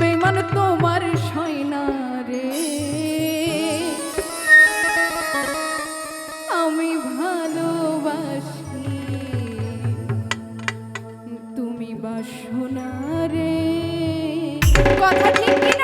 বেমান তোমার সয়না রে। আমি ভালোবাসি তুমি বাসনা রে। কথা ঠিক কিনা?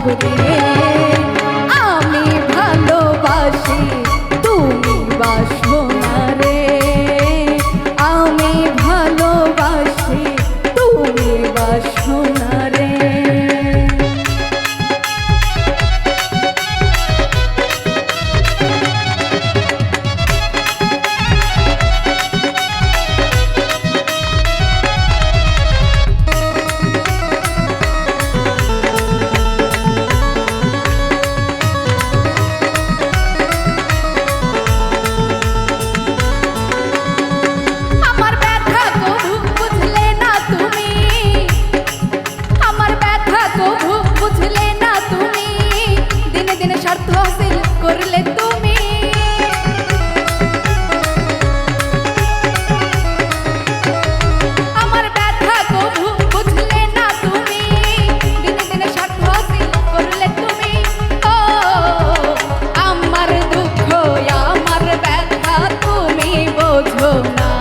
Thank you. no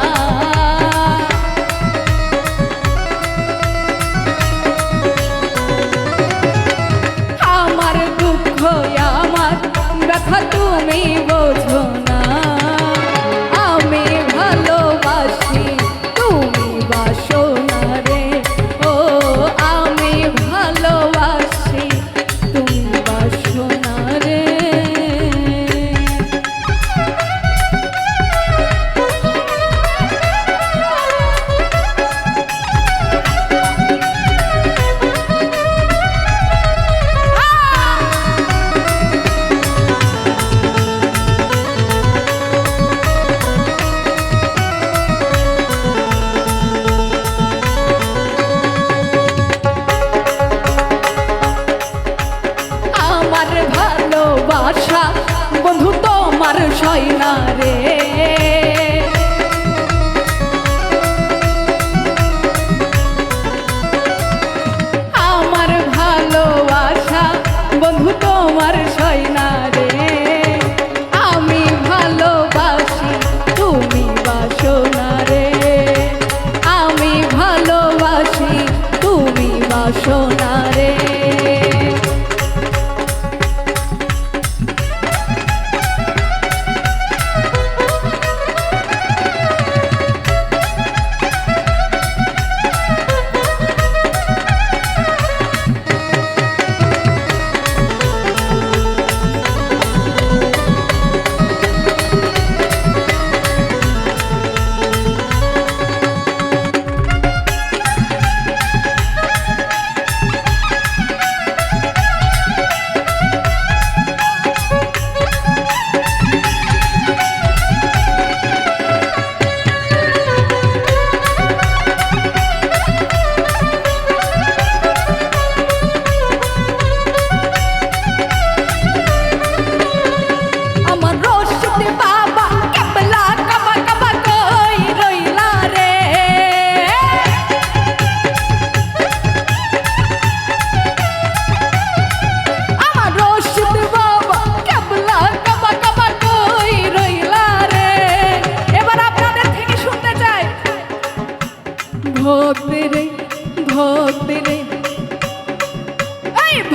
controla.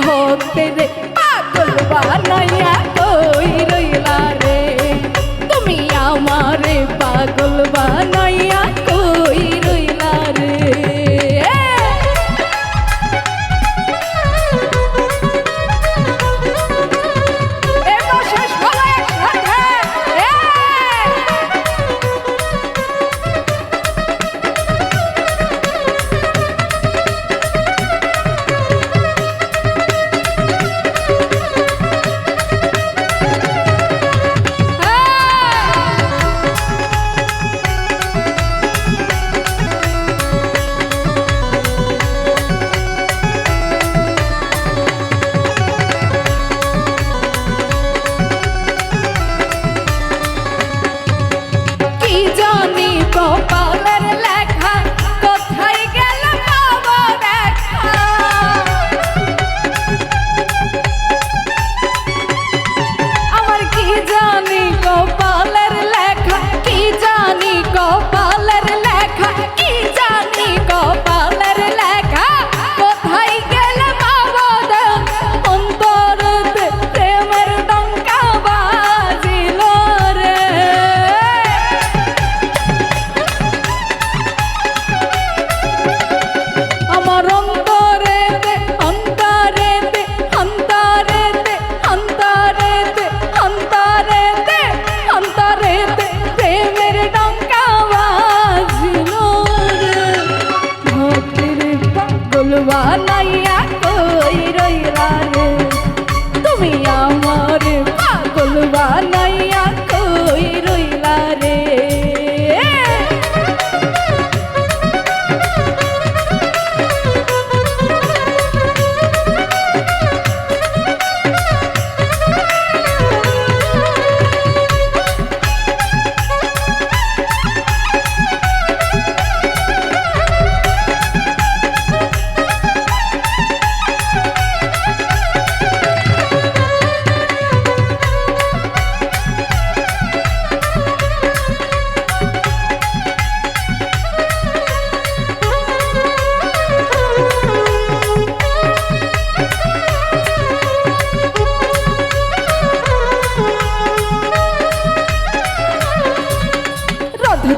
হতে রে পাগল বানাইয়া কই রইলা রে? তুমি আমারে পাগল বানাইয়া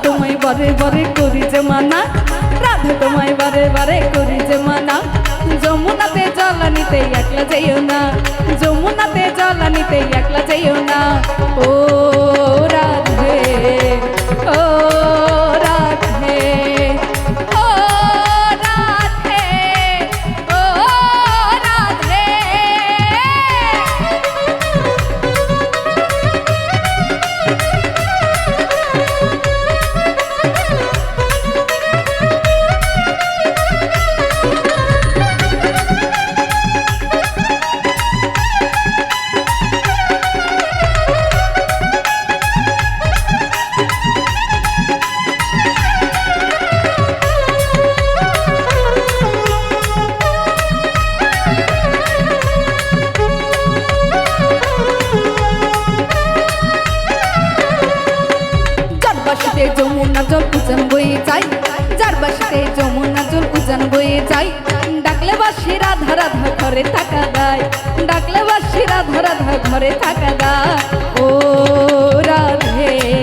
তোমায় বারে বারে করি যে মানা রাধা তোমায় বারে বারে করি যে মানা যমুনাতে জলানিতে একলা যাইও না, যমুনাতে জলানিতে একলা যাইও না। ও রাধে, ও ঘরে থাকা দায় ডাকলে বাসিরা ধরা ধরা ঘরে থাকা দা ও রাধে।